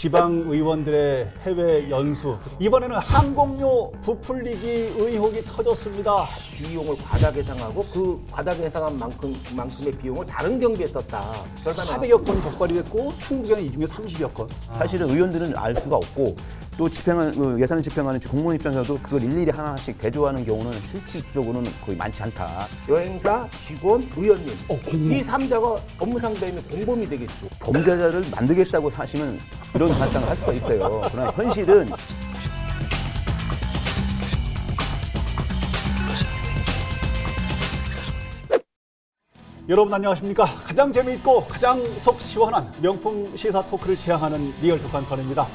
지방 의원들의 해외 연수 이번에는 항공료 부풀리기 의혹이 터졌습니다. 비용을 과다 계상하고 그 과다 계상한 만큼 만큼의 비용을 다른 경비에 썼다. 절반 400여 건이 적발이 됐고 충북에는 이 중에 30여 건. 사실은 의원들은 알 수가 없고 또 집행하는 그 예산을 집행하는 공무원 입장에서도 그걸 일일이 하나씩 대조하는 경우는 실질적으로는 거의 많지 않다. 여행사, 직원, 의원님 어, 공무원. 이 삼자가 업무 상담이 공범이 되겠죠. 범죄자를 만들겠다고 사시면 이런 발상을 할 수가 있어요. 그러나 현실은 여러분 안녕하십니까? 가장 재미있고 가장 속 시원한 명품 시사 토크를 지향하는 리얼 독한판입니다.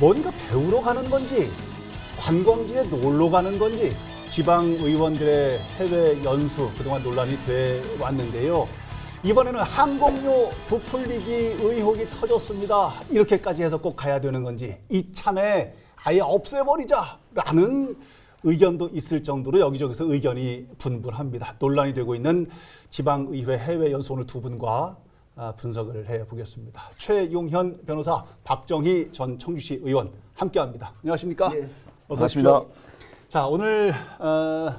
뭔가 배우러 가는 건지 관광지에 놀러 가는 건지 지방 의원들의 해외 연수 그동안 논란이 돼 왔는데요. 이번에는 항공료 부풀리기 의혹이 터졌습니다. 이렇게까지 해서 꼭 가야 되는 건지 이참에 아예 없애버리자라는 의견도 있을 정도로 여기저기서 의견이 분분합니다. 논란이 되고 있는 지방의회 해외 연수 오늘 두 분과 아, 분석을 해보겠습니다. 최용현 변호사, 박정희 전 청주시 의원 함께합니다. 안녕하십니까? 예. 어서 오십시오. 자 오늘 어,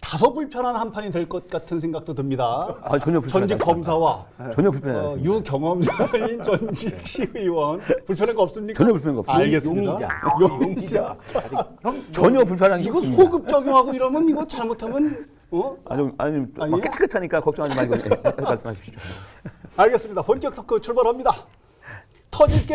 다소 불편한 한 판이 될 것 같은 생각도 듭니다. 아, 전혀 불편하지 전직 않습니다. 검사와 전혀 불편하지 어, 않습니다. 유경험자인 전직 시의원 불편한 거 없습니까? 전혀 불편한 거 없습니다. 알겠습니다. 용의자. 용의자. 형 전혀 불편한 게 이거 없습니다. 소급 적용하고 이러면 이거 잘못하면 어? 아니, 아니, 막 아니에요? 깨끗하니까 걱정하지 말고 예, 말씀하십시오. 알겠습니다. 본격 토크 출발합니다. 터질 게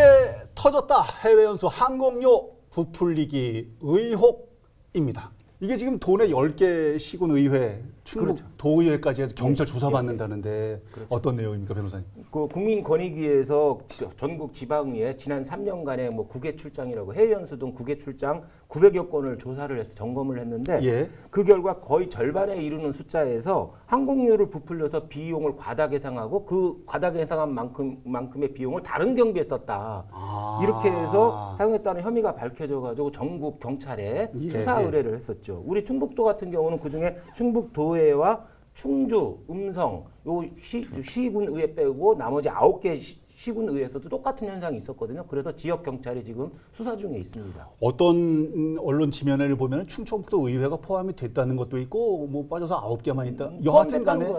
터졌다. 해외 연수 항공료 부풀리기 의혹입니다. 이게 지금 도내 10개 시군 의회, 충북 그렇죠. 도의회까지 해서 경찰 예, 조사받는다는데 어떤 내용입니까, 변호사님? 그 국민권익위에서 지- 전국 지방의회 지난 3년간의 뭐 국외 출장이라고 해외 연수 등 국외 출장 900여 건을 조사를 해서 점검을 했는데 예. 그 결과 거의 절반에 이르는 숫자에서 항공료를 부풀려서 비용을 과다 계상하고 그 과다 계상한 만큼 만큼의 비용을 다른 경비에 썼다. 아. 이렇게 해서 사용했다는 혐의가 밝혀져 가지고 전국 경찰에 예, 수사 예. 의뢰를 했었죠. 우리 충북도 같은 경우는 그 중에 충북도 의회와 충주, 음성, 요 시, 시군 의회 빼고 나머지 아홉 개 시- 시군 의회에서도 똑같은 현상이 있었거든요. 그래서 지역 경찰이 지금 수사 중에 있습니다. 어떤 음, 언론 지면을 보면 충청북도 의회가 포함이 됐다는 것도 있고 뭐 빠져서 아홉 개만 있다. 여하튼 간에.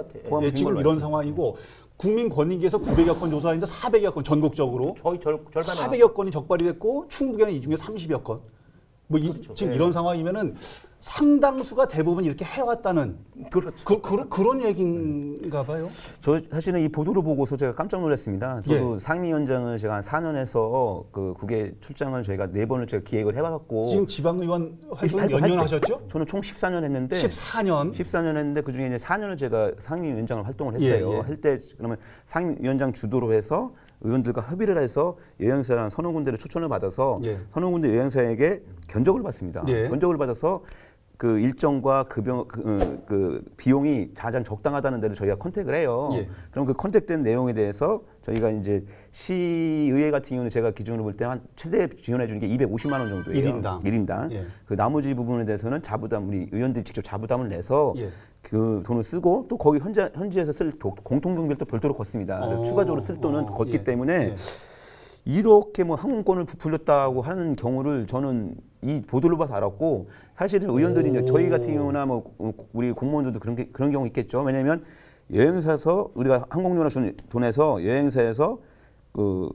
예, 지금 이런 상황이고 국민권익위에서 900여 건 조사했는데 400여 건 전국적으로 거의 절, 절반에 400여 건이 적발이 됐고 충북에는 이 중에 30여 건. 뭐 이, 그렇죠. 지금 예. 이런 상황이면은 상당수가 대부분 이렇게 해왔다는 그렇죠. 그, 그, 그런 얘기인가 봐요. 저 사실은 이 보도를 보고서 제가 깜짝 놀랐습니다. 저도 예. 상임위원장을 제가 한 4년 해서 그 국외 출장을 저희가 네 번을 제가 기획을 해와갖고 지금 지방의원 활동 할- 몇 할- 년 하셨죠? 저는 총 14년 했는데 14년. 14년 했는데 그 중에 이제 4년을 제가 상임위원장을 활동을 예, 했어요. 예. 할때 그러면 상임위원장 주도로 해서 의원들과 협의를 해서 여행사랑 선호 군대를 초청을 받아서 예. 선호 군대 여행사에게 견적을 받습니다. 예. 견적을 받아서 그 일정과 급여 그, 어, 그 비용이 가장 적당하다는 데를 저희가 컨택을 해요. 예. 그럼 그 컨택된 내용에 대해서 저희가 이제 시의회 같은 경우는 제가 기준으로 볼 때 한 최대 지원해 주는 게 250만 원 정도예요. 일인당. 일인당. 예. 그 나머지 부분에 대해서는 자부담 우리 의원들이 직접 자부담을 내서 예. 그 돈을 쓰고 또 거기 현지 현지에서 쓸 도- 공통 경비를 또 별도로 걷습니다. 어, 추가적으로 쓸 돈은 어, 걷기 예, 때문에 예. 이렇게 뭐 항공권을 부풀렸다고 하는 경우를 저는 이 보도를 봐서 알았고 사실은 의원들이 이제 저희 같은 경우나 뭐 우리 공무원들도 그런 게, 그런 경우 있겠죠. 왜냐하면 여행사에서 우리가 항공료나 주는 돈에서 여행사에서 그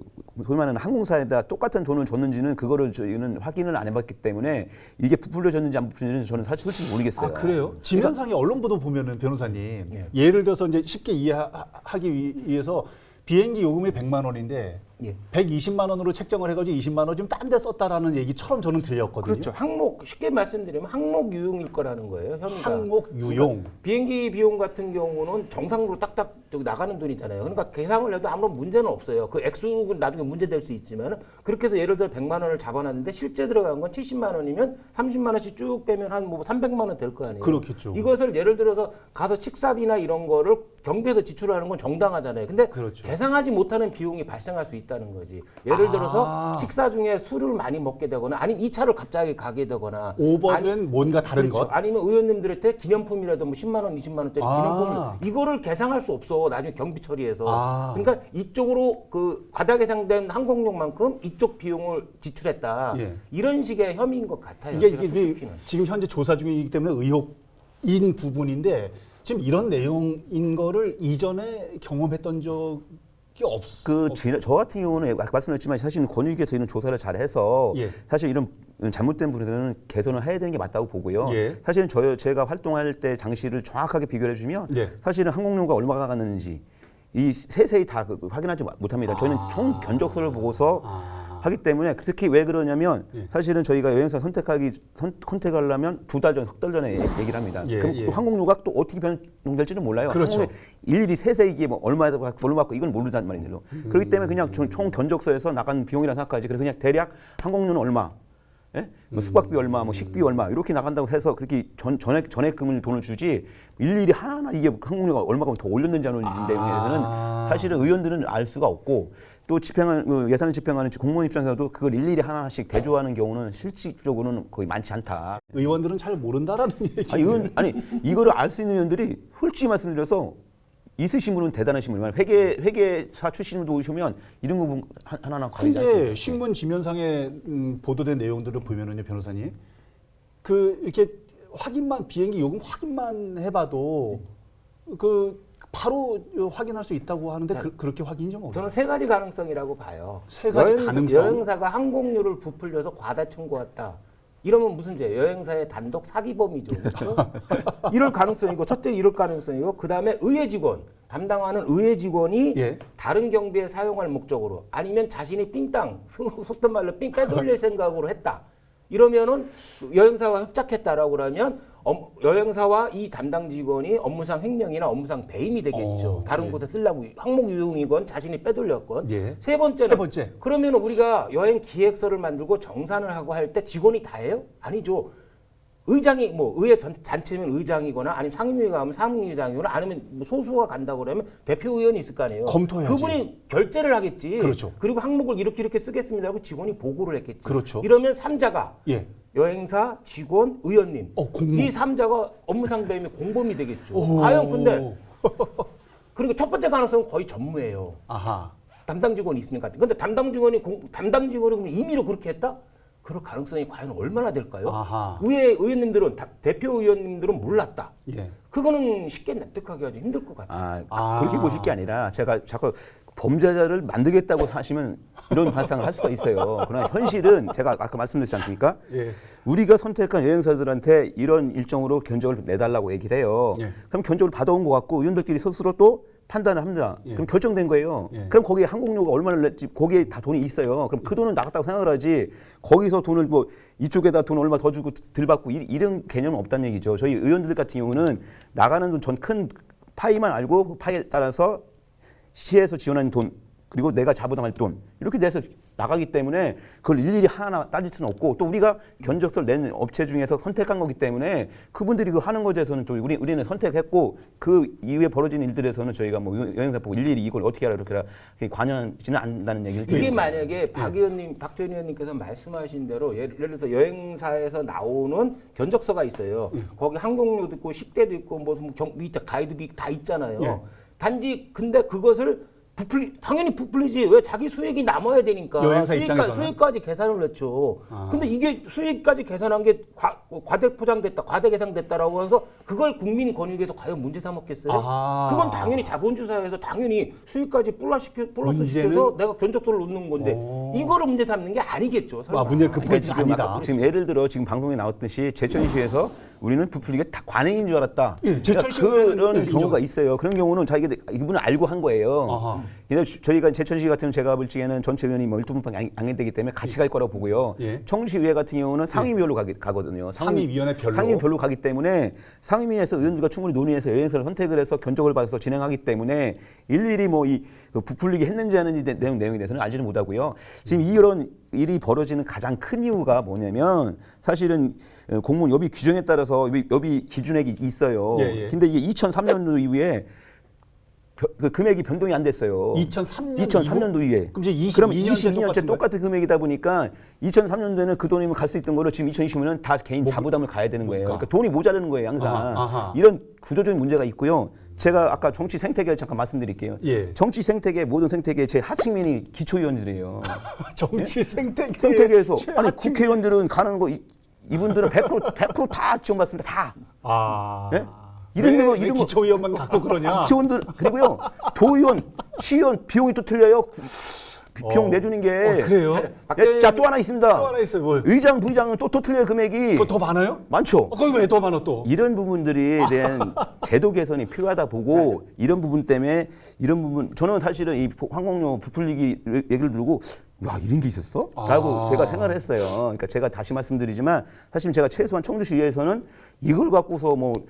소위 말하는 항공사에다 똑같은 돈을 줬는지는 그거를 저희는 확인을 안 해봤기 때문에 이게 부풀려졌는지 안 부풀려졌는지 저는 사실 솔직히 모르겠어요. 아 그래요? 지면상의 언론 보도 보면은 변호사님 예를 들어서 이제 쉽게 이해하기 위- 위해서 비행기 요금이 100만 원인데 예. 120만 원으로 책정을 해가지고 20만 원 좀 딴 데 썼다라는 얘기처럼 저는 들렸거든요. 그렇죠. 항목 쉽게 말씀드리면 항목 유용일 거라는 거예요. 혐의가. 항목 유용. 비행기 비용 같은 경우는 정상으로 딱딱 나가는 돈이잖아요. 그러니까 계상을 해도 아무런 문제는 없어요. 그 액수는 나중에 문제 될 수 있지만 그렇게 해서 예를 들어 100만 원을 잡아놨는데 실제 들어간 건 70만 원이면 30만 원씩 쭉 빼면 한 뭐 300만 원 될 거 아니에요. 그렇겠죠. 이것을 예를 들어서 가서 식사비나 이런 거를 경비에서 지출하는 건 정당하잖아요. 근데 그렇죠. 계상하지 못하는 비용이 발생할 수 있다는 있다는 거지. 예를 들어서 아. 식사 중에 술을 많이 먹게 되거나 아니면 이 차를 갑자기 가게 되거나 오버된 아니- 뭔가 다른 그렇죠. 것. 아니면 의원님들한테 기념품이라도 뭐 10만 원, 20만 원짜리 아. 기념품을 이거를 계상할 수 없어. 나중에 경비 처리해서. 아. 그러니까 이쪽으로 그 과다 계상된 항공료만큼 이쪽 비용을 지출했다. 예. 이런 식의 혐의인 것 같아요. 이게, 제가 이게. 지금 현재 조사 중이기 때문에 의혹인 부분인데 지금 이런 내용인 거를 이전에 경험했던 적이 없. 그 지- 저 같은 경우는 말씀드렸지만 사실 권익위에서 이런 조사를 잘 해서 예. 사실 이런 잘못된 부분들은 개선을 해야 되는 게 맞다고 보고요. 예. 사실은 저 제가 활동할 때 당시를 정확하게 비교해 주면 예. 사실은 항공료가 얼마가 갔는지 이 세세히 다 그- 확인하지 못합니다. 저희는 아. 총 견적서를 보고서 하기 때문에 특히 왜 그러냐면 예. 사실은 저희가 여행사 선택하기 선, 선택하려면 두 달 전, 석 달 전에 얘기를 합니다. 예, 그럼 예. 또 항공료가 또 어떻게 변동될지는 몰라요. 그렇죠. 항공료 일일이 세세 이게 뭐 얼마에다 얼마 받고 이건 모른단 말이에요. 음. 그렇기 때문에 그냥 총, 총 견적서에서 나간 비용이라 생각하지. 그래서 그냥 대략 항공료는 얼마, 예? 뭐 숙박비 얼마, 뭐 식비 얼마 이렇게 나간다고 해서 그렇게 전 전액 전액금을 돈을 주지 일일이 하나하나 이게 항공료가 얼마가 더 올렸는지 안 올렸는지 대해서는 아. 사실은 의원들은 알 수가 없고 또 집행하는 그 예산을 집행하는 공무원 입장에서도 그걸 일일이 하나씩 대조하는 경우는 실질적으로는 거의 많지 않다. 의원들은 잘 모른다라는 얘기. 아니, 의원, 아니 이거를 알 수 있는 의원들이 솔직히 말씀드려서 있으신 분은 대단하신 분이에요. 회계 회계사 출신 분도 오시면 이런 거 하- 하나하나 가리지 근데. 신문 지면상에 음, 보도된 내용들을 보면은요, 변호사님, 그 이렇게 확인만 비행기 요금 확인만 해봐도 그 바로 확인할 수 있다고 하는데 그, 그렇게 확인이 좀 어려워요. 저는 세 가지 가능성이라고 봐요. 세 가지 여행사, 가능성? 여행사가 항공료를 부풀려서 과다 청구했다. 이러면 무슨 죄? 여행사의 단독 사기범이죠. 그렇죠? 이럴 가능성이고 첫째 이럴 가능성이고 그 다음에 의회 직원 담당하는 의회 직원이 예. 다른 경비에 사용할 목적으로 아니면 자신이 삥땅 속된 말로 삥 빼돌릴 생각으로 했다. 이러면은 여행사와 협작했다라고 그러면 업- 여행사와 이 담당 직원이 업무상 횡령이나 업무상 배임이 되겠죠. 어, 다른 예. 곳에 쓰려고 항목 유용이건 자신이 빼돌렸건. 예. 세 번째는 세 번째. 그러면 우리가 여행 기획서를 만들고 정산을 하고 할 때 직원이 다 해요? 아니죠. 의장이 뭐 의회 전, 단체면 의장이거나 아니면 상임위가 가면 상임위장이거나 아니면 뭐 소수가 간다고 그러면 대표 의원이 있을 거 아니에요. 검토해야지. 그분이 결재를 하겠지. 그렇죠. 그리고 항목을 이렇게 이렇게 쓰겠습니다 하고 직원이 보고를 했겠지. 그렇죠. 이러면 삼자가 예. 여행사, 직원, 의원님. 어, 공무. 이 삼자가 업무상 배임의 공범이 되겠죠. 오. 과연 근데 그러니까 첫 번째 가능성은 거의 전무예요. 아하. 담당 직원이 있으니까. 근데 담당 직원이 공- 담당 직원이 그럼 임의로 그렇게 했다? 그럴 가능성이 과연 얼마나 될까요? 아하. 의회 의원님들은 다- 대표 의원님들은 몰랐다. 예. 그거는 쉽게 납득하기 아주 힘들 것 같아요. 아, 아. 그렇게 보실 게 아니라 제가 자꾸 범죄자를 만들겠다고 하시면 이런 발상을 할 수가 있어요. 그러나 현실은 제가 아까 말씀드렸지 않습니까? 예. 우리가 선택한 여행사들한테 이런 일정으로 견적을 내달라고 얘기를 해요. 예. 그럼 견적을 받아온 것 같고 의원들끼리 스스로 또 판단을 합니다. 예. 그럼 결정된 거예요. 예. 그럼 거기에 항공료가 얼마를 냈지 거기에 다 돈이 있어요. 그럼 그 돈은 나갔다고 생각을 하지 거기서 돈을 뭐 이쪽에다 돈 얼마 더 주고 들 받고 이- 이런 개념은 없다는 얘기죠. 저희 의원들 같은 경우는 나가는 돈 전 큰 파이만 알고 그 파이에 따라서 시에서 지원한 돈 그리고 내가 자부담할 돈 이렇게 돼서 나가기 때문에 그걸 일일이 하나하나 따질 수는 없고 또 우리가 견적서를 낸 업체 중에서 선택한 거기 때문에 그분들이 그 하는 것에 대해서는 또 우리 우리는 선택했고 그 이후에 벌어진 일들에서는 저희가 뭐 여행사 보고 일일이 이걸 어떻게 하라 그렇게 하라 관여하지는 않는다는 얘기를 이게. 만약에 박 의원님, 박전 의원님께서 말씀하신 대로 예를, 예를 들어서 여행사에서 나오는 견적서가 있어요. 거기 항공료도 있고 식대도 있고 뭐 경, 위 가이드비 다 있잖아요. 예. 단지 근데 그것을 부풀리 당연히 부풀리지 왜 자기 수익이 남아야 되니까 여행사 수익까- 입장에서는? 수익까 지 계산을 했죠. 아. 근데 이게 수익까지 계산한 게 과, 과대 포장됐다, 과대 계산됐다라고 해서 그걸 국민 권익에서 과연 문제 삼았겠어요? 아하. 그건 당연히 자본주사에서 당연히 수익까지 플러시켜 플러스? 시켜서 내가 견적서를 놓는 건데 오. 이거를 문제 삼는 게 아니겠죠. 설마. 아, 문제는 그 지금 아니다. 지금 예를 들어 지금 방송에 나왔듯이 제천시에서 우리는 부풀리게 다 관행인 줄 알았다. 예, 제천시 그러니까 그런. 경우가 있어요. 그런 경우는 자기가 이분은 알고 한 거예요. 아하. 주- 저희가 제천 시 같은 경우 제가 볼 적에는 전체 의원이 뭐 12분밖에 안, 안 되기 때문에 같이 갈 거라고 보고요. 예. 청주시의회 같은 경우는 상임위별로 가기, 가거든요. 상임위원회 별로? 상임별로 가기 때문에 상임위에서 의원들과 충분히 논의해서 여행사를 선택을 해서 견적을 받아서 진행하기 때문에 일일이 뭐이 그 부풀리게 했는지 하는지 대- 내용 내용에 대해서는 알지는 못하고요. 지금 이런 일이 벌어지는 가장 큰 이유가 뭐냐면 사실은 어, 공무원 여비 규정에 따라서 여비, 기준액이 있어요. 예, 예. 근데 이게 2003년도 이후에 벼- 그 금액이 변동이 안 됐어요. 2003년 2003년도 이후에. 그럼 이제 22 그러면 년째 22년째 똑같은 금액이다 보니까 2003년도에는 그 돈이면 갈 수 있던 거를 지금 2020년은 다 개인 자부담을 가야 되는 거예요. 못 가. 그러니까 돈이 모자라는 거예요, 항상. 아하, 아하. 이런 구조적인 문제가 있고요. 제가 아까 정치 생태계를 잠깐 말씀드릴게요. 예. 정치 생태계 모든 생태계 제 하층민이 기초위원들이에요. 정치 생태계 생태계에서 최- 아니 하층- 국회의원들은 가는 거 이, 이분들은 100% 100%다 지원받습니다. 다. 아 예? 이런 왜, 거- 왜 이런 거- 기초의원만 갖고 그러냐? 지원들 그리고요 도의원, 시의원 비용이 또 틀려요. 비- 비용 어. 내주는 게. 어, 그래요? 예, 자 또 하나 있습니다. 또 하나 있어요. 뭘? 의장, 부의장은 또 또 틀려요 금액이. 그거 더 많아요? 많죠. 어, 거기 왜 더 많아 또? 이런 부분들에 대한 제도 개선이 필요하다 보고 이런 부분 때문에 이런 부분 저는 사실은 이 항공료 부풀리기 얘기를 들고 야 이런 게 있었어? 라고 아. 제가 생각을 했어요. 그러니까 제가 다시 말씀드리지만 사실 제가 최소한 청주시의회에서는 이걸 갖고서 뭐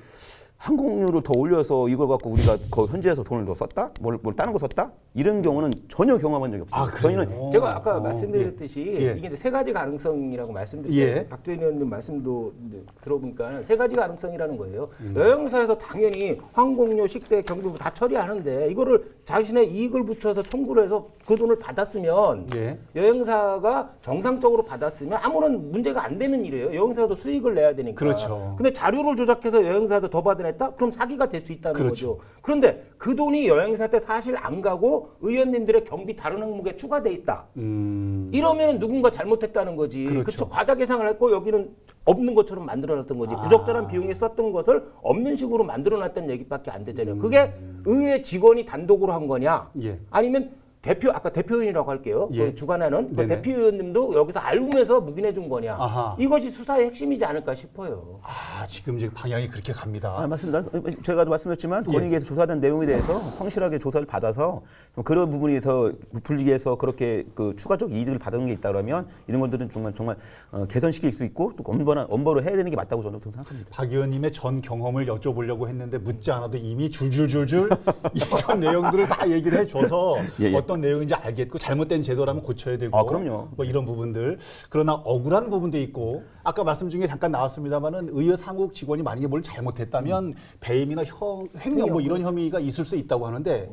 항공료를 더 올려서 이걸 갖고 우리가 그 현지에서 돈을 더 썼다? 뭘, 뭘 다른 거 썼다? 이런 경우는 전혀 경험한 적이 없어요. 아? 저희는 제가 아까 어, 말씀드렸듯이 예. 이게 이제 세 가지 가능성이라고 말씀드렸죠. 예. 박주현 의원님 말씀도 들어보니까 세 가지 가능성이라는 거예요. 음. 여행사에서 당연히 항공료, 식대, 경비부 다 처리하는데 이거를 자신의 이익을 붙여서 청구를 해서 그 돈을 받았으면 예. 여행사가 정상적으로 받았으면 아무런 문제가 안 되는 일이에요. 여행사도 수익을 내야 되니까. 그렇죠. 근데 자료를 조작해서 여행사도 더 받아냈다? 그럼 사기가 될 수 있다는 그렇죠. 거죠. 그런데 그 돈이 여행사한테 사실 안 가고 의원님들의 경비 다른 항목에 추가돼 있다. 음. 이러면 누군가 잘못했다는 거지. 그렇죠. 그렇죠. 과다 계상을 했고 여기는 없는 것처럼 만들어놨던 거지. 아. 부적절한 비용에 썼던 것을 없는 식으로 만들어놨던 얘기밖에 안 되잖아요. 그게 의회 직원이 단독으로 한 거냐? 음. 예. 아니면 대표 아까 대표인이라고 할게요. 예. 그 주관하는 그 네네. 대표위원님도 여기서 알면서 묵인해 준 거냐? 아하. 이것이 수사의 핵심이지 않을까 싶어요. 아 지금 이제 방향이 그렇게 갑니다. 아, 맞습니다. 제가 말씀드렸지만 예. 권익위에서 조사된 내용에 대해서 성실하게 조사를 받아서 좀 그런 부분에서 위해서 그렇게 그 추가적 이익을 받은 게 있다 그러면 이런 것들은 정말 정말 어, 개선시킬 수 있고 또 엄벌 엄벌을 해야 되는 게 맞다고 저는 생각합니다. 박 의원님의 전 경험을 여쭤보려고 했는데 묻지 않아도 이미 줄줄줄줄 이전 내용들을 다 얘기를 해줘서 예, 예. 어떤 내용인지 알겠고 잘못된 제도라면 고쳐야 되고 아, 그럼요. 뭐 이런 부분들 그러나 억울한 부분도 있고 아까 말씀 중에 잠깐 나왔습니다만은 의회 상국 직원이 만약에 뭘 잘못했다면 배임이나 형, 횡령 뭐 이런 혐의가 있을 수 있다고 하는데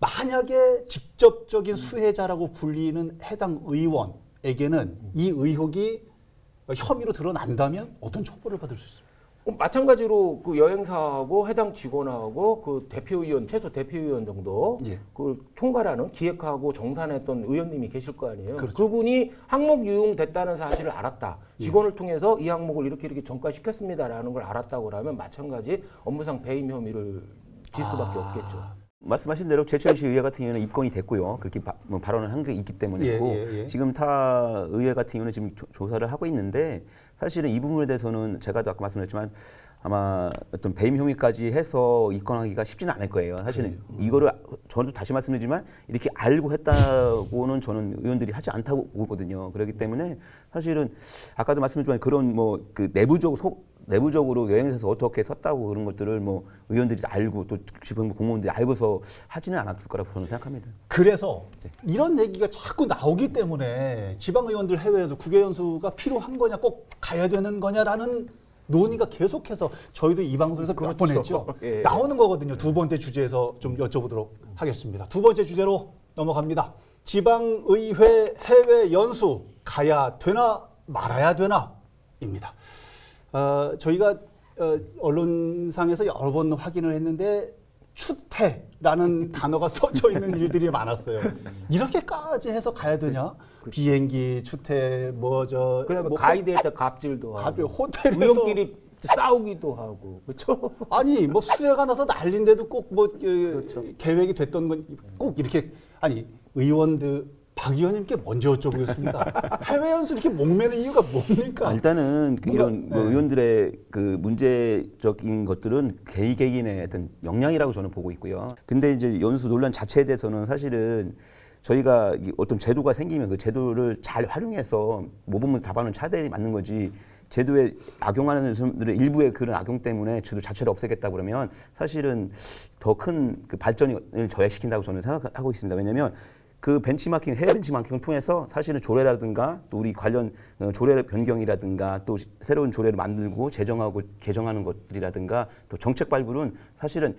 만약에 직접적인 수혜자라고 불리는 해당 의원에게는 이 의혹이 혐의로 드러난다면 어떤 처벌을 받을 수 있습니까? 어, 마찬가지로 그 여행사하고 해당 직원하고 그 대표위원 최소 대표위원 정도 예. 그걸 총괄하는 기획하고 정산했던 의원님이 계실 거 아니에요. 그렇죠. 그분이 항목 유용됐다는 사실을 알았다. 예. 직원을 통해서 이 항목을 이렇게 이렇게 전가시켰습니다라는 걸 알았다고 하면 마찬가지 업무상 배임 혐의를 질 수밖에 아. 없겠죠. 말씀하신 대로 제천시 의회 같은 경우는 입건이 됐고요. 그렇게 바, 뭐 발언을 한 게 있기 때문이고 예, 예, 예. 지금 타 의회 같은 경우는 지금 조, 조사를 하고 있는데 사실은 이 부분에 대해서는 제가 도 아까 말씀드렸지만 아마 어떤 배임 혐의까지 해서 입건하기가 쉽지는 않을 거예요. 사실은 이거를 저도 다시 말씀드리지만 이렇게 알고 했다고는 저는 의원들이 하지 않다고 보거든요. 그렇기 때문에 사실은 아까도 말씀드렸지만 그런 뭐 그 내부적 속 내부적으로 여행사에서 어떻게 썼다고 그런 것들을 뭐 의원들이 알고 또 지방부 공무원들이 알고서 하지는 않았을 거라고 저는 생각합니다. 그래서 이런 얘기가 자꾸 나오기 때문에 지방 의원들 해외에서 국외 연수가 필요한 거냐 꼭 가야 되는 거냐라는 논의가 계속해서 저희도 이 방송에서 몇번 했죠. 예. 나오는 거거든요. 두 번째 주제에서 좀 여쭤보도록 하겠습니다. 두 번째 주제로 넘어갑니다. 지방 의회 해외 연수 가야 되나 말아야 되나입니다. 어, 저희가 어, 언론상에서 여러 번 확인을 했는데 추태라는 단어가 써져 있는 일들이 많았어요. 이렇게까지 해서 가야 되냐? 비행기 추태 뭐저 그다음에 뭐 가이드에다 갑질도 갑자기 하고 호텔에서 의원끼리 싸우기도 하고 그렇죠. 아니 뭐 수혜가 나서 난린데도 꼭뭐 그렇죠. 계획이 됐던 건 꼭 이렇게 아니 의원들 박 의원님께 먼저 여쭤보겠습니다. 해외 연수 이렇게 목매는 이유가 뭡니까? 아, 일단은 그 뭔가- 이런 뭐 네. 의원들의 그 문제적인 것들은 개인 개인의 어떤 역량이라고 저는 보고 있고요. 근데 이제 연수 논란 자체에 대해서는 사실은 저희가 이 어떤 제도가 생기면 그 제도를 잘 활용해서 모범은 답안은 차대에 맞는 거지 제도에 악용하는 사람들의 일부의 그런 악용 때문에 제도 자체를 없애겠다 그러면 사실은 더 큰 그 발전을 저해시킨다고 저는 생각하고 있습니다. 왜냐하면 그 벤치마킹 해외 벤치마킹을 통해서 사실은 조례라든가 또 우리 관련 어, 조례 변경이라든가 또 시- 새로운 조례를 만들고 제정하고 개정하는 것들이라든가 또 정책 발굴은 사실은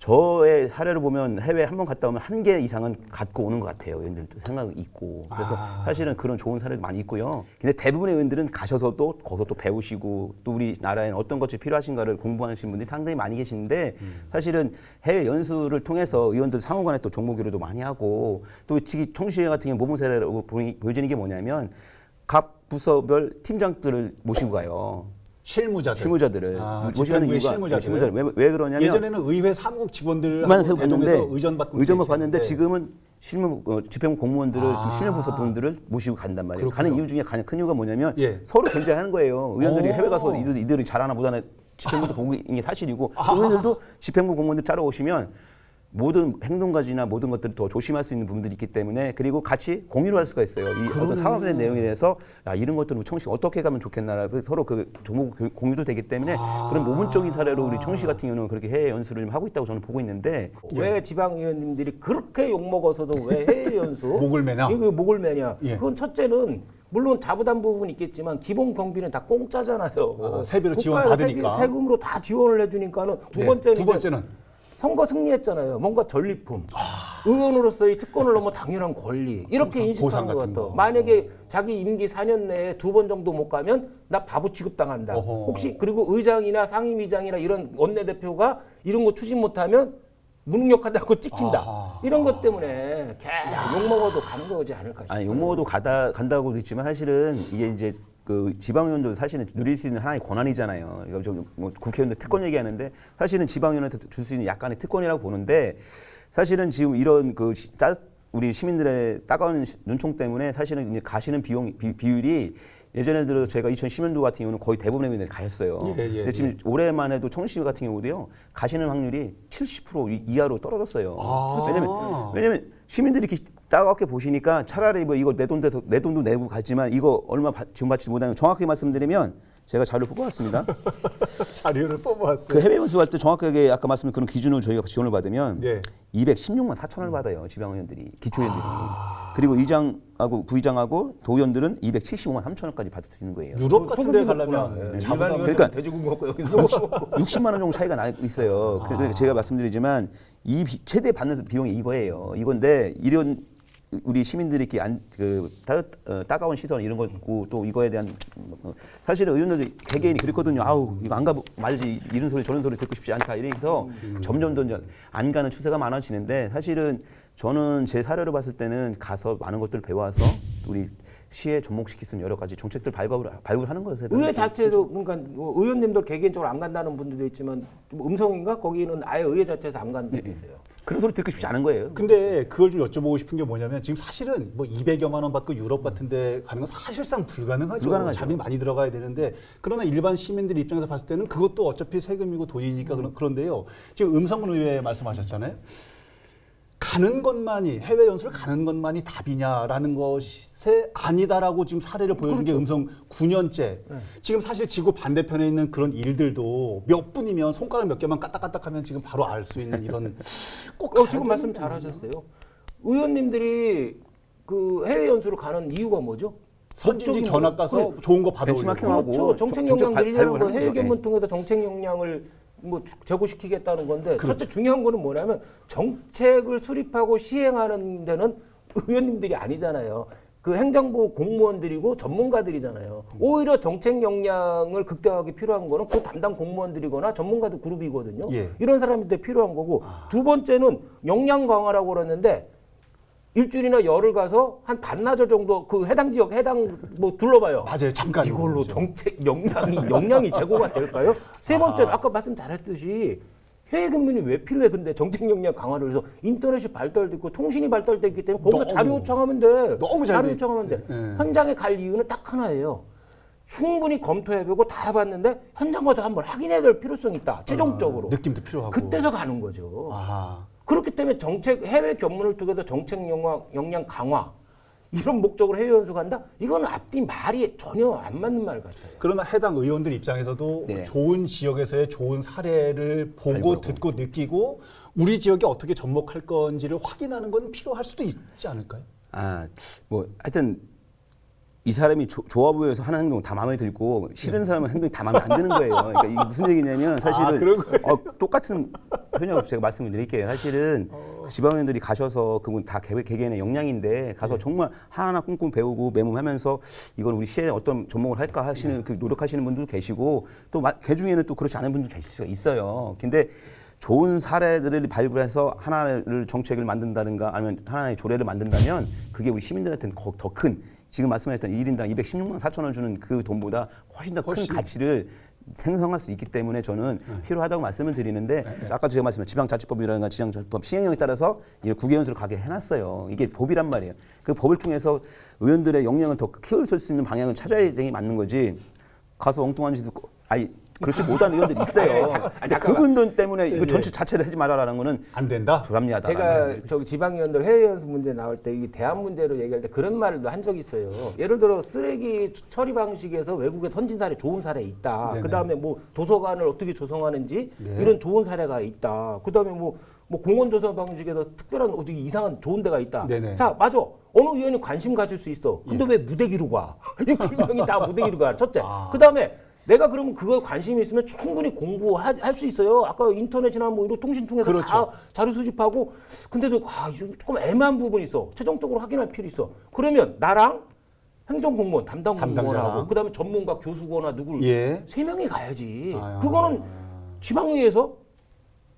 저의 사례를 보면 해외 한 번 갔다 오면 한 개 이상은 갖고 오는 것 같아요. 의원들도 생각이 있고. 그래서 아. 사실은 그런 좋은 사례도 많이 있고요. 근데 대부분의 의원들은 가셔서도 거기서 또 배우시고 또 우리 나라에는 어떤 것이 필요하신가를 공부하시는 분들이 상당히 많이 계시는데 사실은 해외 연수를 통해서 의원들 상호 간에 또 정보교류도 많이 하고 또 특히 청시회 같은 경우 모범 사례라고 보이- 보여지는 게 뭐냐면 각 부서별 팀장들을 모시고 가요. 실무자들. 실무자들을 아, 모시는 이유가 실무자들. 실무자들 왜, 왜 그러냐면 예전에는 의회 사무국 직원들만 만 해서 봤는데 의전 받고 의전 갔는데 지금은 실무 어, 집행부 공무원들을 아. 좀 실무 부서 분들을 모시고 간단 말이에요. 그렇군요. 가는 이유 중에 가장 큰 이유가 뭐냐면 예. 서로 견제하는 거예요. 의원들이 오. 해외 가서 이들, 이들이 잘하나 못하나 집행부도 보고 있는 게 사실이고 또 의원들도 집행부 공무원들 따라 오시면 모든 행동가지나 모든 것들을 더 조심할 수 있는 부분들이 있기 때문에 그리고 같이 공유를 할 수가 있어요. 이 어떤 사업의 내용에 대해서 야, 이런 것들은 청시 어떻게 가면 좋겠나 그 서로 그 정보 교- 공유도 되기 때문에 그런 모문적인 사례로 우리 청시 같은 경우는 그렇게 해외 연수를 하고 있다고 저는 보고 있는데 왜 지방 의원님들이 그렇게 욕 먹어서도 왜 해외 연수 목을 매냐? 이거 목을 매냐? 예. 그건 첫째는 물론 자부담 부분 있겠지만 기본 경비는 다 공짜잖아요. 아, 세배로 지원 받으니까. 세금- 세금으로 다 지원을 해주니까는 두 네, 번째는 두 이제 번째는 선거 승리했잖아요. 뭔가 전리품. 아. 의원으로서의 특권을 넘어 당연한 권리. 이렇게 인식하는 것 같은 같아. 거. 만약에 자기 임기 4년 내에 두 번 정도 못 가면 나 바보 취급당한다. 어허. 혹시 그리고 의장이나 상임위장이나 이런 원내대표가 이런 거 추진 못하면 무능력하다고 찍힌다. 아하. 이런 것 때문에 계속 욕먹어도 가는 거지 않을까 싶어요. 아니 용모도 가다 간다고도 있지만 사실은 이게 이제 그 지방의원도 사실은 누릴 수 있는 하나의 권한이잖아요. 이거 좀뭐 국회의원들 특권 얘기하는데 사실은 지방의원한테 줄 수 있는 약간의 특권이라고 보는데 사실은 지금 이런 그 시- 따, 우리 시민들의 따가운 시- 눈총 때문에 사실은 이제 가시는 비용 비, 비율이 예전에 들어 제가 2010년도 같은 경우는 거의 대부분의 의원들이 가셨어요. 예, 예, 근데 지금 올해만 해도 청시 같은 경우도요 가시는 확률이 70% 이- 이하로 떨어졌어요. 아. 왜냐면 왜냐면 시민들이 이렇게 따갑게 보시니까 차라리 뭐 이거 내돈 돼서 내 돈도 내고 가지만 이거 얼마 받- 지원받지 못하는 정확하게 말씀드리면 제가 자료 뽑아왔습니다. 자료를 뽑아왔어요. 그 해외 연수 할 때 정확하게 아까 말씀드린 그런 기준을 저희가 지원을 받으면 네. 216만 4천을 받아요 지방의원들이 기초의원들이 그리고 의장하고 부의장하고 도의원들은 275만 3천원까지 받을 수 있는 거예요. 유럽 같은 데 가려면. 일반 자부담 의원들은 그러니까 돼지고기 먹고 여기 소금 먹고. 60 만 원 정도 차이가 나 있어요. 그러니까 제가 말씀드리지만 이 비- 최대 받는 비용이 이거예요. 이건데 이런 우리 시민들이 이렇게 안, 그 따, 어, 따가운 시선 이런 거 있고 또 이거에 대한 어, 사실은 의원들이 개개인이 그랬거든요. 아우 이거 안가 말지 이런 소리 저런 소리 듣고 싶지 않다 이래서 점점 더안 가는 추세가 많아지는데 사실은 저는 제 사례를 봤을 때는 가서 많은 것들을 배워와서 우리 시에 접목시킬 수 있는 여러 가지 정책들 발굴 발굴하는 것에 대해서 의회 자체도 그러니까 뭐 의원님들 개개인적으로 안 간다는 분들도 있지만 뭐 음성인가 거기는 아예 의회 자체에서 안 간다고 있어요. 그런 소리 듣고 싶지 않은 거예요. 근데 그걸 좀 여쭤보고 싶은 게 뭐냐면 지금 사실은 뭐 200여만 원 받고 유럽 같은 데 가는 건 사실상 불가능하죠. 불가능하죠. 잠이 많이 들어가야 되는데 그러나 일반 시민들 입장에서 봤을 때는 그것도 어차피 세금이고 돈이니까 그런 그런데요. 지금 음성군 의회 말씀하셨잖아요. 가는 것만이 해외 연수를 가는 것만이 답이냐라는 것에 아니다라고 지금 사례를 보여준 게 음성 9년째. 지금 사실 지구 반대편에 있는 그런 일들도 몇 분이면 손가락 몇 개만 까딱까딱하면 지금 바로 알 수 있는 이런 꼭 어, 지금 말씀 거 잘하셨어요. 의원님들이 그 해외 연수를 가는 이유가 뭐죠? 선진지 견학 뭐- 가서 그래, 좋은 거 받아오려고. 그렇죠. 정책 역량 발- 늘리는 거 해외. 견문 예. 통해서 정책 역량을 뭐 제고시키겠다는 건데 그렇죠. 첫째 중요한 거는 뭐냐면 정책을 수립하고 시행하는 데는 의원님들이 아니잖아요. 그 행정부 공무원들이고 전문가들이잖아요. 오히려 정책 역량을 극대화하기 필요한 거는 그 담당 공무원들이거나 전문가들 그룹이거든요. 예. 이런 사람한테 필요한 거고 두 번째는 역량 강화라고 그러는데 일주일이나 열흘 가서 한 반나절 정도 그 해당 지역 해당 뭐 둘러봐요. 맞아요. 잠깐 이걸로. 정책 역량이 역량이 제고가 될까요? 세 번째는 아까 말씀 잘했듯이 해외 근무이 왜 필요해? 근데 정책 역량 강화를 해서 인터넷이 발달됐고 통신이 발달됐기 때문에 거기서 너무, 자료 요청하면 돼. 너무 잘 자료 돼 요청하면 돼. 있- 예. 현장에 갈 이유는 딱 하나예요. 충분히 검토해보고 다 해봤는데 현장 가서 한번 확인해야 될 필요성이 있다. 최종적으로. 아, 느낌도 필요하고. 그때서 가는 거죠. 아하. 그렇기 때문에 정책 해외 견문을 통해서 정책 역량, 역량 강화 이런 목적으로 해외 연수 간다? 이거는 앞뒤 말이 전혀 안 맞는 말 같아요. 그러나 해당 의원들 입장에서도 네. 좋은 지역에서의 좋은 사례를 보고 발굴하고. 듣고 느끼고 우리 지역에 어떻게 접목할 건지를 확인하는 건 필요할 수도 있지 않을까요? 아, 뭐 하여튼 이 사람이 조, 좋아 보여서 하는 행동 다 마음에 들고 싫은 사람은 행동이 다 마음에 안 드는 거예요. 그러니까 이게 무슨 얘기냐면 사실은 아, 그런 거예요? 어, 똑같은 없이 제가 말씀을 드릴게요. 사실은 어. 그 지방의원들이 가셔서 그분 다 개, 개개인의 역량인데 가서 예. 정말 하나하나 꼼꼼히 배우고 메모하면서 이걸 우리 시에 어떤 접목을 할까 하시는 그 노력하시는 분들도 계시고 또 개 중에는 또 그렇지 않은 분도 계실 수가 있어요. 근데 좋은 사례들을 발굴해서 하나를 정책을 만든다든가 아니면 하나의 조례를 만든다면 그게 우리 시민들한테는 더 큰 지금 말씀하셨던 1인당 216만 4천 원 주는 그 돈보다 훨씬 더 큰 훨씬. 가치를 생성할 수 있기 때문에 저는 필요하다고 말씀을 드리는데 아까 제가 말씀드린 지방자치법이라든가 지방자치법 시행령에 따라서 이 국회의원수를 가게 해놨어요. 이게 법이란 말이에요. 그 법을 통해서 의원들의 역량을 더 키울 수 있는 방향을 찾아야 되게 맞는 거지. 가서 엉뚱한 짓을 꼭- 아니 그렇지 못한 의원들이 있어요. 잠깐만. 그분들 때문에 이거 예. 전체 자체를 하지 말아라는 거는 안 된다. 불합리하다. 제가 저기 지방위원들 해외 연수 문제 나올 때 이 대안 문제로 얘기할 때 그런 말을 한 적이 있어요. 예를 들어 쓰레기 처리 방식에서 외국에 선진 사례 좋은 사례 있다. 네네. 그다음에 뭐 도서관을 어떻게 조성하는지 이런 좋은 사례가 있다. 그 다음에 뭐 뭐 공원 조성 방식에서 특별한 어디 이상한 좋은 데가 있다. 네네. 자, 맞아. 어느 의원이 관심 가질 수 있어. 근데 왜 무대기로 가? 6명이 다 무대기로 가. 첫째. 아. 그 다음에 내가 그러면 그거 관심이 있으면 충분히 공부할 수 있어요. 아까 인터넷이나 뭐 이런 통신 통해서 그렇죠. 다 자료 수집하고 근데도 아, 좀 조금 애매한 부분이 있어. 최종적으로 확인할 필요 있어. 그러면 나랑 행정공무원 담당. 공무원하고 그다음에 전문가 교수거나 누구를 예. 세 명이 가야지. 아유. 그거는 지방의회에서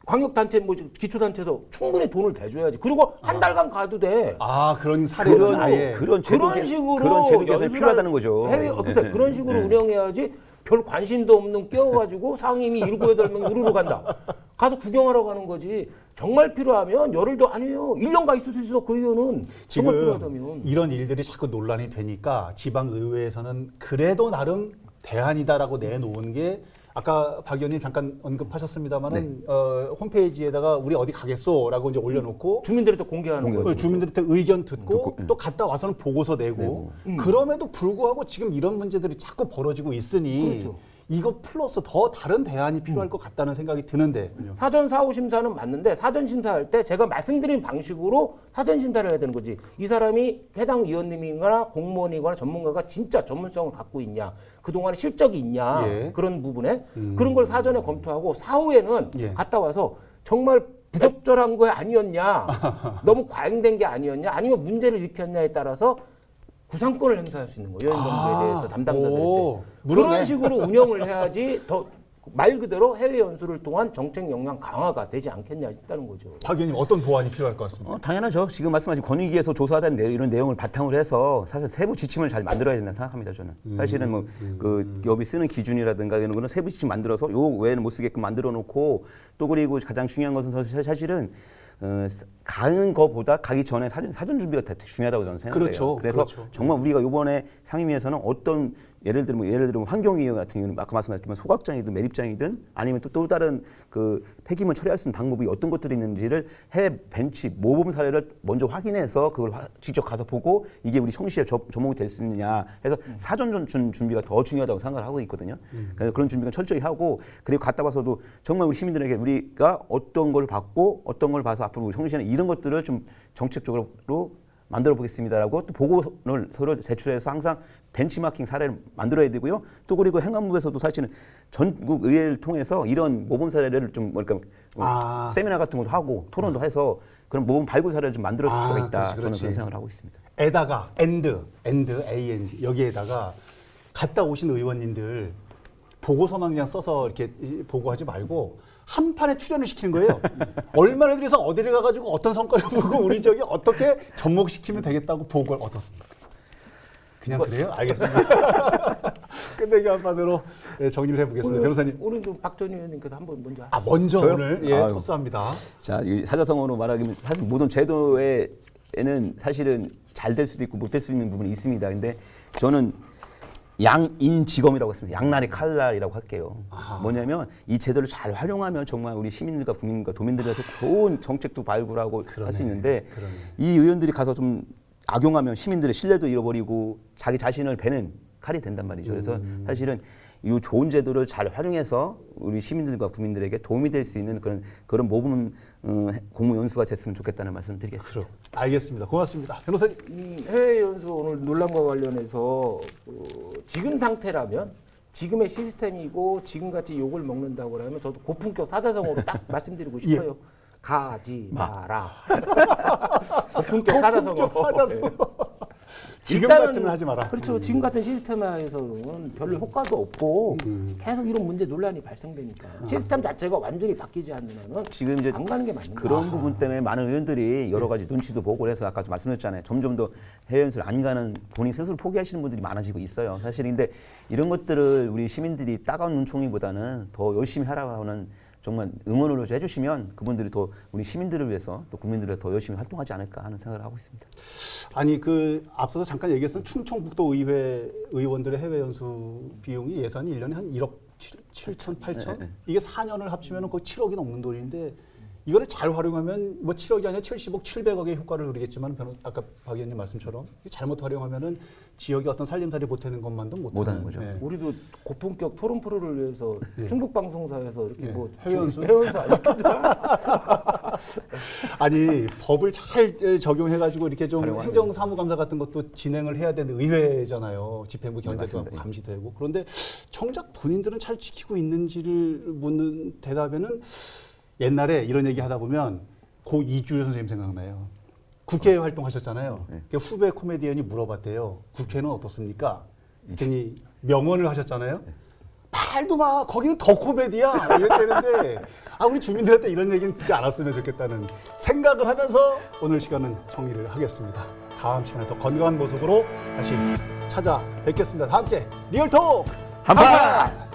광역단체 뭐 기초단체에서 충분히 돈을 대줘야지. 그리고 한 달간 가도 돼. 아 그런 사례를 그런 아예 그런 제도 그런 식으로 그런 제도 개선이 필요하다는 거죠. 해외 어, 글쎄 네, 네. 그런 식으로 운영해야지 별 관심도 없는 끼어가지고 상임위 일곱 여덟 명 우르르 간다. 가서 구경하러 가는 거지. 정말 필요하면 열흘도 아니에요. 1년 가 있을 수 있어 그 의원은 지금 필요하다면. 이런 일들이 자꾸 논란이 되니까 지방 의회에서는 그래도 나름 대안이다라고 내놓은 게 아까 박 의원님 잠깐 언급하셨습니다만은 어, 홈페이지에다가 우리 어디 가겠소라고 이제 올려놓고 주민들한테 공개하는 공개. 거예요. 어, 주민들한테 의견 듣고, 듣고, 예. 또 갔다 와서는 보고서 내고, 그럼에도 불구하고 지금 이런 문제들이 자꾸 벌어지고 있으니 그렇죠. 이거 플러스 더 다른 대안이 필요할 것 같다는 생각이 드는데 사전 사후 심사는 맞는데 사전 심사할 때 제가 말씀드린 방식으로 사전 심사를 해야 되는 거지. 이 사람이 해당 위원님이거나 공무원이거나 전문가가 진짜 전문성을 갖고 있냐, 그 동안에 실적이 있냐 예. 그런 부분에 그런 걸 사전에 검토하고 사후에는 예. 갔다 와서 정말 부적절한 거 아니었냐, 너무 과잉된 게 아니었냐, 아니면 문제를 일으켰냐에 따라서 구상권을 행사할 수 있는 거예요. 이런 부분에 아, 대해서 담당자들한테. 그런 식으로 운영을 해야지 더 말 그대로 해외 연수를 통한 정책 역량 강화가 되지 않겠냐 싶다는 거죠. 박 의원님 어떤 보완이 필요할 것 같습니다. 어, 당연하죠. 지금 말씀하신 권익위에서 조사하던 내- 이런 내용을 바탕으로 해서 사실 세부 지침을 잘 만들어야 된다고 생각합니다. 저는 사실은 뭐그 기업이 쓰는 기준이라든가 이런 거는 세부 지침 만들어서 요 외에는 못 쓰게끔 만들어 놓고 또 그리고 가장 중요한 것은 사실- 사실은 어, 가는 거보다 가기 전에 사전 사전 준비가 되게 중요하다고 저는 생각해요. 그렇죠. 그래서 그렇죠. 정말 우리가 이번에 상임위에서는 어떤 예를 들면 예를 들면 환경위원 같은 경우는 아까 말씀하셨지만 소각장이든 매립장이든 아니면 또, 또 다른 그 폐기물 처리할 수 있는 방법이 어떤 것들이 있는지를 해외 벤치 모범 사례를 먼저 확인해서 그걸 화- 직접 가서 보고 이게 우리 성시에 접, 접목이 될 수 있느냐 해서 사전 준- 준 준비가 더 중요하다고 생각을 하고 있거든요. 그래서 그런 준비가 철저히 하고 그리고 갔다 와서도 정말 우리 시민들에게 우리가 어떤 걸 받고 어떤 걸 봐서 앞으로 우리 성시에는 이런 것들을 좀 정책적으로 만들어 보겠습니다라고 또 보고를 서로 제출해서 항상 벤치마킹 사례를 만들어야 되고요. 또 그리고 행안부에서도 사실은 전국 의회를 통해서 이런 모범 사례를 좀 뭐랄까 뭐 아. 세미나 같은 것도 하고 토론도 해서 그런 모범 발굴 사례를 좀 만들어 줄 아, 수가 있다. 그렇지, 저는 그렇지. 그런 생각을 하고 있습니다. 에다가 엔드, 엔드, AND 여기에다가 갔다 오신 의원님들 보고서만 그냥 써서 이렇게 보고하지 말고 한 판에 출연을 시키는 거예요. 얼마를 들여서 어디를 가가지고 어떤 성과를 보고 우리 저기 어떻게 접목시키면 되겠다고 보고를 어떻습니까? 그냥 그래요? 알겠습니다. 끝내기 한판으로 예, 정리를 해보겠습니다. 변호사님. 우리 좀박전 의원님께서 한번 먼저. 아 먼저 저요? 오늘 예, 아유. 토스합니다. 자, 이 사자성어로 말하기면 사실 모든 제도에는 사실은 잘 될 수도 있고 못 될 수 있는 부분이 있습니다. 근데 저는 양인지검이라고 했습니다. 양날의 칼날이라고 할게요. 뭐냐면 이 제도를 잘 활용하면 정말 우리 시민들과 국민과 도민들에서 좋은 정책도 발굴하고 할 수 있는데 그러네. 이 의원들이 가서 좀 악용하면 시민들의 신뢰도 잃어버리고 자기 자신을 베는 칼이 된단 말이죠. 그래서 음. 사실은 이 좋은 제도를 잘 활용해서 우리 시민들과 국민들에게 도움이 될 수 있는 그런 그런 모범 어, 공무 연수가 됐으면 좋겠다는 말씀 드리겠습니다. 그럼 알겠습니다. 고맙습니다. 변호사님. 음, 해외 연수 오늘 논란과 관련해서 어, 지금 상태라면 지금의 시스템이고 지금같이 욕을 먹는다고 그러면 저도 고품격 사자성어로 딱 말씀드리고 싶어요. 가지 마라. 고품격 사자성어. 고품격 사자성어. 지금 일단은 같으면 하지 마라. 그렇죠. 지금 같은 시스템하에서는 별로 효과도 없고 계속 이런 문제 논란이 발생되니까 시스템 자체가 완전히 바뀌지 않는 한은 지금 이제 안 가는 게 맞는 거예요. 그런 부분 때문에 많은 의원들이 여러 가지 눈치도 보고 그래서 아까 좀 말씀드렸잖아요. 점점 더 해외 연수를 안 가는 본인 스스로 포기하시는 분들이 많아지고 있어요. 사실 근데 이런 것들을 우리 시민들이 따가운 눈총이보다는 더 열심히 하라고 하는 정말 응원을 해주시면 그분들이 더 우리 시민들을 위해서 또 국민들을 더 열심히 활동하지 않을까 하는 생각을 하고 있습니다. 아니 그 앞서서 잠깐 얘기했던 충청북도 의회 의원들의 해외 연수 비용이 예산이 1년에 한 1억 7, 7천, 8천? 이게 4년을 합치면 거의 7억이 넘는 돈인데 이거를 잘 활용하면 뭐 7억이 아니라 70억, 700억의 효과를 누리겠지만 변호, 아까 박 의원님 말씀처럼 잘못 활용하면은 지역의 어떤 살림살이 보태는 것만도 못하는, 못하는 거죠. 예. 우리도 고품격 토론 프로를 위해서 충북 방송사에서 이렇게 예. 뭐안 시켜줘. 아니 법을 잘 적용해가지고 이렇게 좀 행정사무감사 같은 것도 진행을 해야 되는 의회잖아요. 집행부 견제도 네, 감시되고 그런데 정작 본인들은 잘 지키고 있는지를 묻는 대답에는 옛날에 이런 얘기 하다 보면 고 이주일 선생님 생각나요. 국회 활동하셨잖아요. 네. 그 후배 코미디언이 물어봤대요. 국회는 어떻습니까? 그랬더니 명언을 하셨잖아요. 네. 말도 마. 거기는 더 코미디야. 이랬다는데 아 우리 주민들한테 이런 얘기는 듣지 않았으면 좋겠다는 생각을 하면서 오늘 시간은 정리를 하겠습니다. 다음 시간에 더 건강한 모습으로 다시 찾아뵙겠습니다. 다 함께 리얼톡 한판!